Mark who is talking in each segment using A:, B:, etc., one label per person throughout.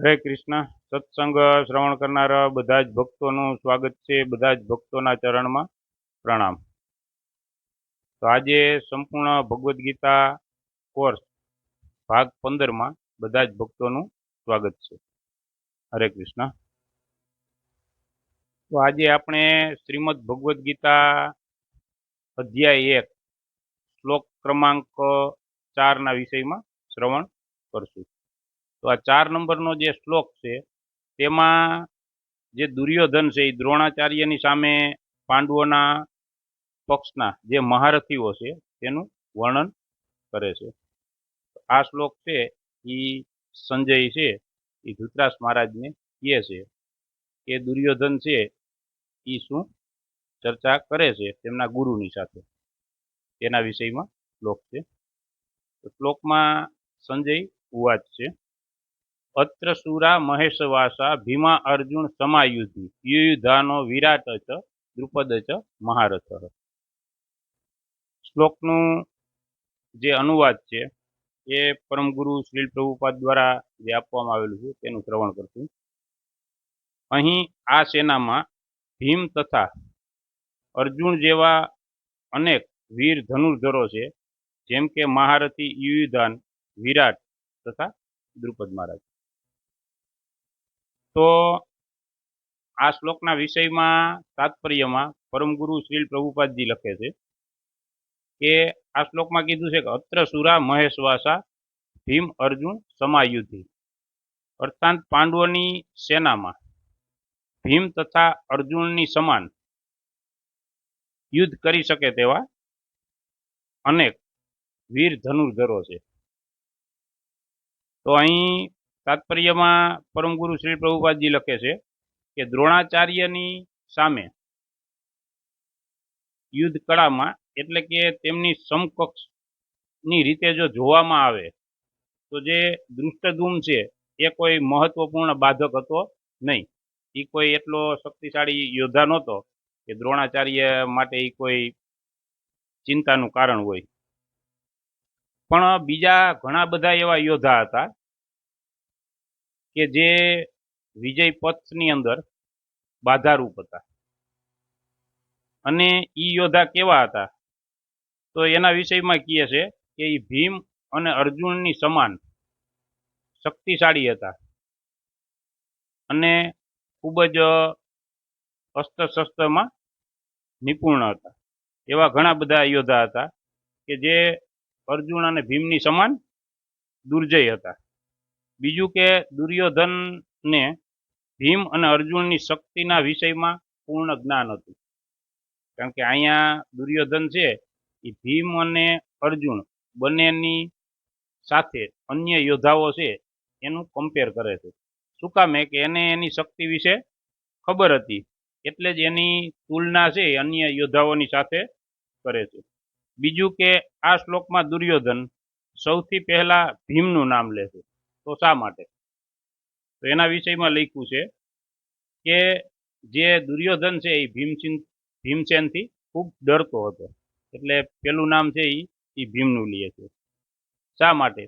A: હરે કૃષ્ણ. સત્સંગ શ્રવણ કરનારા બધા જ ભક્તોનું સ્વાગત છે. બધા જ ભક્તોના ચરણમાં પ્રણામ. તો આજે સંપૂર્ણ ભગવદ્ ગીતા કોર્સ ભાગ પંદરમાં બધા જ ભક્તોનું સ્વાગત છે. હરે કૃષ્ણ. તો આજે આપણે શ્રીમદ ભગવદ્ ગીતા અધ્યાય એક શ્લોક ક્રમાંક ચારના વિષયમાં શ્રવણ કરશું. તો આ ચાર નંબરનો જે શ્લોક છે, તેમાં જે દુર્યોધન છે એ દ્રોણાચાર્યની સામે પાંડવોના પક્ષના જે મહારથીઓ છે, તેનું વર્ણન કરે છે. આ શ્લોક છે એ સંજય છે એ ધૃતરાસ મહારાજને કહે છે કે દુર્યોધન છે એ શું ચર્ચા કરે છે, તેમના ગુરુની સાથે. તેના વિષયમાં શ્લોક છે. શ્લોકમાં સંજય ઉવાચ છે. અત્ર સુરા મહેશવાસા ભીમા અર્જુન સમાયુધિ યુયુધાનો વિરાટ ચ, દ્રુપદ ચ, મહારથ શ્લોકનું જે અનુવાદ છે, એ પરમગુરુ શ્રીલ પ્રભુપાદ દ્વારા જે આપવામાં આવેલું છે, તેનું શ્રવણ કરશું. અહીં આ સેનામાં ભીમ તથા અર્જુન જેવા અનેક વીર ધનુર્ધરો છે, જેમ કે મહારથી યુયુધાન, વિરાટ તથા દ્રુપદ મહારાજ. તો આ શ્લોકના વિષયમાં તાત્પર્યમાં પરમગુરુ શ્રીલ પ્રભુપાદજી લખે છે કે આ શ્લોકમાં કીધું છે કે અત્ર સુરા મહેશવાસા ભીમ અર્જુન સમાયુદ્ધિ અર્થાંત પાંડવોની સેનામાં ભીમ તથા અર્જુનની સમાન યુદ્ધ કરી શકે તેવા અનેક વીર ધનુર્ધરો છે. તો અહીં તાત્પર્યમાં પરમગુરુ શ્રી પ્રભુપાદજી લખે છે કે દ્રોણાચાર્યની સામે યુદ્ધ કળામાં, એટલે કે તેમની સમકક્ષની રીતે જો જોવામાં આવે, તો જે દૃષ્ટધૂમ છે, એ કોઈ મહત્વપૂર્ણ બાધક હતો નહીં. એ કોઈ એટલો શક્તિશાળી યોદ્ધા નહોતો કે દ્રોણાચાર્ય માટે એ કોઈ ચિંતાનું કારણ હોય. પણ બીજા ઘણા બધા એવા યોદ્ધા હતા કે જે વિજય પથની અંદર બાધારૂપ હતા. અને ઈ યોદ્ધા કેવા હતા? તો એના વિષયમાં કહે છે કે એ ભીમ અને અર્જુનની સમાન શક્તિશાળી હતા. અને ખૂબ જ અસ્ત્ર શસ્ત્રમાં નિપુણ હતા. એવા ઘણા બધા યોદ્ધા હતા કે જે અર્જુન અને ભીમની સમાન દુર્જય હતા. બીજું કે દુર્યોધનને ભીમ અને અર્જુનની શક્તિના વિષયમાં પૂર્ણ જ્ઞાન હતું. કારણ કે અહીંયા દુર્યોધન છે, એ ભીમ અને અર્જુન બંનેની સાથે અન્ય યોદ્ધાઓ છે, એનું કમ્પેર કરે છે. શું કામે કે એને એની શક્તિ વિશે ખબર હતી, એટલે જ એની તુલના છે અન્ય યોદ્ધાઓની સાથે કરે છે. બીજું કે આ શ્લોકમાં દુર્યોધન સૌથી પહેલાં ભીમનું નામ લે છે. તો શા માટે? તો એના વિષયમાં લખ્યું છે કે જે દુર્યોધન છે એ ભીમસિંહ ભીમસેનથી ખૂબ ડરતો હતો. એટલે પેલું નામ છે એ એ ભીમનું લે છે. શા માટે?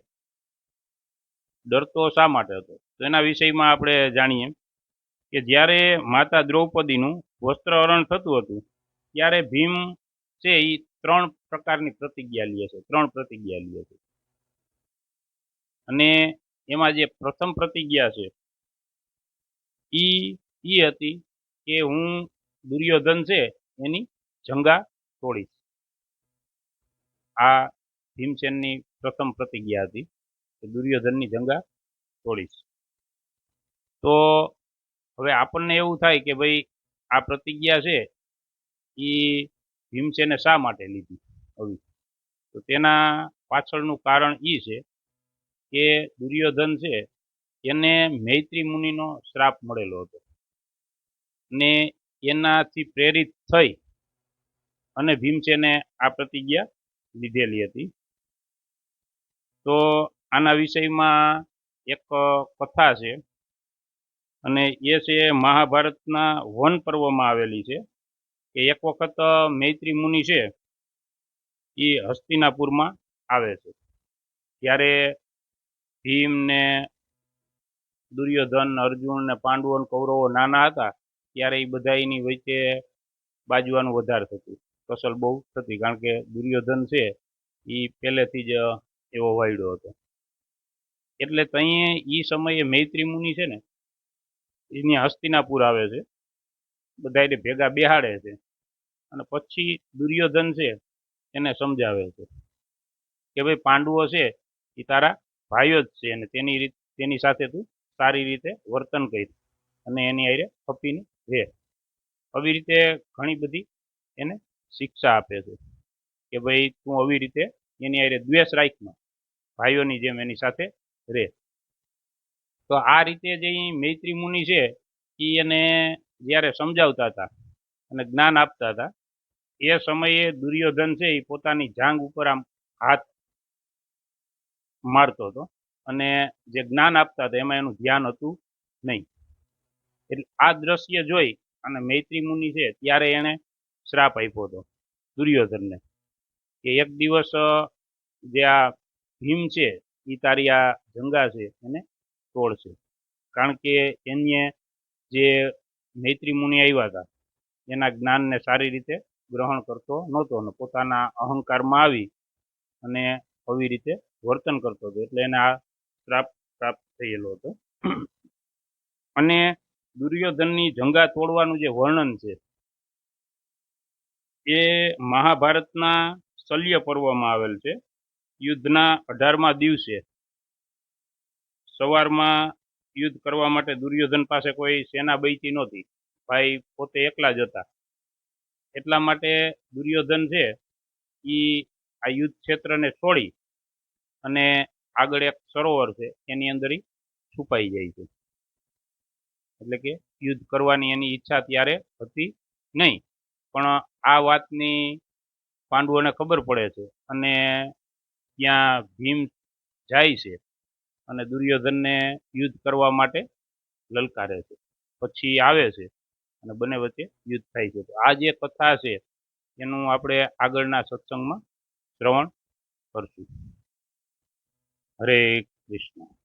A: ડરતો શા માટે હતો? તો એના વિષયમાં આપણે જાણીએ કે જ્યારે માતા દ્રૌપદીનું વસ્ત્રહરણ થતું હતું, ત્યારે ભીમ છે એ ત્રણ પ્રકારની પ્રતિજ્ઞા લે છે, ત્રણ પ્રતિજ્ઞા લે છે. અને એમાં જે પ્રથમ પ્રતિજ્ઞા છે, ઈ ઈ હતી કે હું દુર્યોધન છે એની જંગા તોડીશ. આ ભીમસેનની પ્રથમ પ્રતિજ્ઞા હતી કે દુર્યોધનની જંગા તોડીશ. તો હવે આપણને એવું થાય કે ભાઈ આ પ્રતિજ્ઞા છે એ ભીમસેને શા માટે લીધી? આવી તો તેના પાછળનું કારણ એ છે કે દુર્યોધન છે, એને મૈત્રી મુનિનો શ્રાપ મળેલો હતો. ને એનાથી પ્રેરિત થઈ અને ભીમસેને આ પ્રતિજ્ઞા લીધેલી હતી. તો આના વિષયમાં એક કથા છે અને એ છે મહાભારતના વન પર્વમાં આવેલી છે કે એક વખત મૈત્રી મુનિ છે એ હસ્તિનાપુરમાં આવે છે. ત્યારે ભીમ ને દુર્યોધન, અર્જુન ને પાંડવો ને કૌરવો નાના હતા, ત્યારે એ બધા એની વચ્ચે બાજવાનું વધારે થતું. કસલ બહુ થતી, કારણ કે દુર્યોધન છે એ પહેલેથી જ એવો વાયડો હતો. એટલે તઈએ એ સમયે મૈત્રી મુનિ છે ને, એની હસ્તિનાપુર આવે છે બધાને ભેગા બેહાડે છે, અને પછી દુર્યોધન છે, એને સમજાવે છે કે ભાઈ પાંડવો છે એ તારા ભાઈઓ જ છે અને તેની રીત, તેની સાથે તું સારી રીતે વર્તન કરી અને એની હારે ખપીને રહે આવી રીતે ઘણી બધી એને શિક્ષા આપે છે કે ભાઈ તું આવી રીતે એની હારે દ્વેષ રાખમાં ભાઈઓની જેમ એની સાથે રહે તો આ રીતે જે મૈત્રી મુનિ છે એ એને જ્યારે સમજાવતા હતા અને જ્ઞાન આપતા હતા, એ સમયે દુર્યોધન છે એ પોતાની જાંગ ઉપર આમ હાથ મારતો હતો. અને જે જ્ઞાન આપતા હતા, એમાં એનું ધ્યાન હતું નહીં. એટલે આ દ્રશ્ય જોઈ અને મૈત્રી મુનિ છે, ત્યારે એણે શ્રાપ આપ્યો હતો દુર્યોધનને કે એક દિવસ જે આ ભીમ છે એ તારી આ જંગા છે, એને તોડશે. કારણ કે એને જે મૈત્રી મુનિ આવ્યા હતા, એના જ્ઞાનને સારી રીતે ગ્રહણ કરતો નહોતો અને પોતાના અહંકારમાં આવી અને આવી રીતે વર્તન કરતો હતો, એટલે એને આ શ્રાપ પ્રાપ્ત થયેલો હતો. અને દુર્યોધનની જંગા તોડવાનું જે વર્ણન છે, એ મહાભારતના શલ્ય પર્વમાં આવેલ છે. યુદ્ધના અઢારમા દિવસે સવારમાં યુદ્ધ કરવા માટે દુર્યોધન પાસે કોઈ સેના બૈતી નહોતી. ભાઈ પોતે એકલા જ હતા. એટલા માટે દુર્યોધન છે એ આ યુદ્ધ ક્ષેત્રને છોડી અને આગળ એક સરોવર છે, એની અંદર છુપાઈ જાય છે. એટલે કે યુદ્ધ કરવાની એની ઈચ્છા ત્યારે હતી નહીં. પણ આ વાતની પાંડવોને ખબર પડે છે અને ત્યાં ભીમ જાય છે અને દુર્યોધનને યુદ્ધ કરવા માટે લલકારે છે. પછી આવે છે અને બંને વચ્ચે યુદ્ધ થાય છે. તો આ જે કથા છે, એનું આપણે આગળના સત્સંગમાં શ્રવણ કરશું. હરે કૃષ્ણ